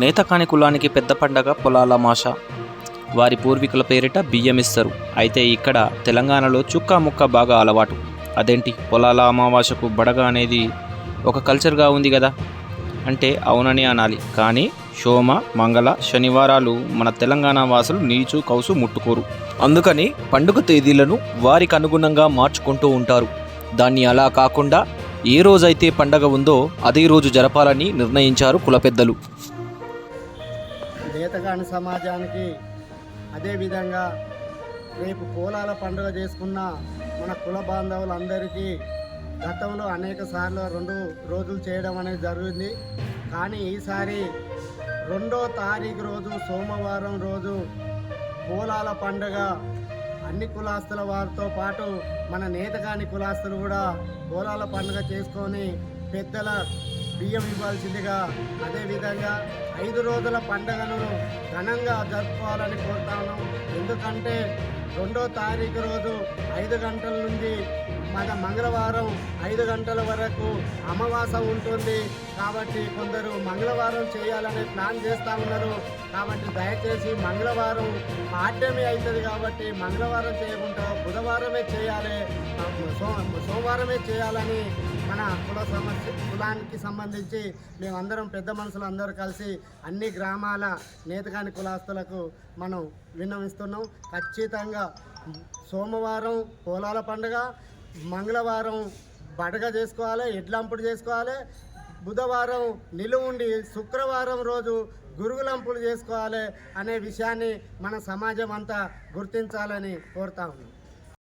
నేతకాని కులానికి పెద్ద పండగ పొలాల మాష. వారి పూర్వీకుల పేరిట బియ్యం ఇస్తారు. అయితే ఇక్కడ తెలంగాణలో చుక్క ముక్క బాగా అలవాటు. అదేంటి? పొలాల అమావాసకు బడగ అనేది ఒక కల్చర్గా ఉంది కదా? అంటే అవునని అనాలి. కానీ సోమ మంగళ శనివారాలు మన తెలంగాణ వాసులు నీచు కౌసు ముట్టుకోరు. అందుకని పండుగ తేదీలను వారికి అనుగుణంగా మార్చుకుంటూ ఉంటారు. దాన్ని అలా కాకుండా ఏ రోజైతే పండగ ఉందో అదే రోజు జరపాలని నిర్ణయించారు కుల పెద్దలు. నేతగాని సమాజానికి అదేవిధంగా రేపు కోలాల పండుగ చేసుకున్న మన కుల బాంధవులందరికీ గతంలో అనేక సార్లు రెండు రోజులు చేయడం అనేది జరిగింది. కానీ ఈసారి రెండో తారీఖు రోజు సోమవారం రోజు కోలాల పండుగ అన్ని కులాస్తుల వారితో పాటు మన నేతగాని కులాస్తులు కూడా కోలాల పండుగ చేసుకొని పెద్దల బియ్యం ఇవ్వాల్సిందిగా అదేవిధంగా ఐదు రోజుల పండుగను ఘనంగా జరుపుకోవాలని కోరుతాను ఎందుకంటే రెండో తారీఖు రోజు ఐదు గంటల నుండి మన మంగళవారం ఐదు గంటల వరకు అమావాస ఉంటుంది. కాబట్టి కొందరు మంగళవారం చేయాలని ప్లాన్ చేస్తూ ఉన్నారు. కాబట్టి దయచేసి మంగళవారం పాఠ్యమే అవుతుంది కాబట్టి మంగళవారం చేయకుండా బుధవారమే చేయాలి. సో సోమవారమే చేయాలని మన కుల సమస్య కులానికి సంబంధించి మేమందరం పెద్ద మనుషులు అందరూ కలిసి అన్ని గ్రామాల నేతగాని కులాస్తులకు మనం విన్నవిస్తున్నాం. ఖచ్చితంగా సోమవారం పోలాల పండుగ మంగళవారం బడగ చేసుకోవాలి ఎడ్లంపుడు చేసుకోవాలి బుధవారం నిలువుండి శుక్రవారం రోజు గురుగులంపులు చేసుకోవాలి అనే విషయాన్ని మన సమాజం అంతా గుర్తించాలని కోరుతా ఉన్నాం.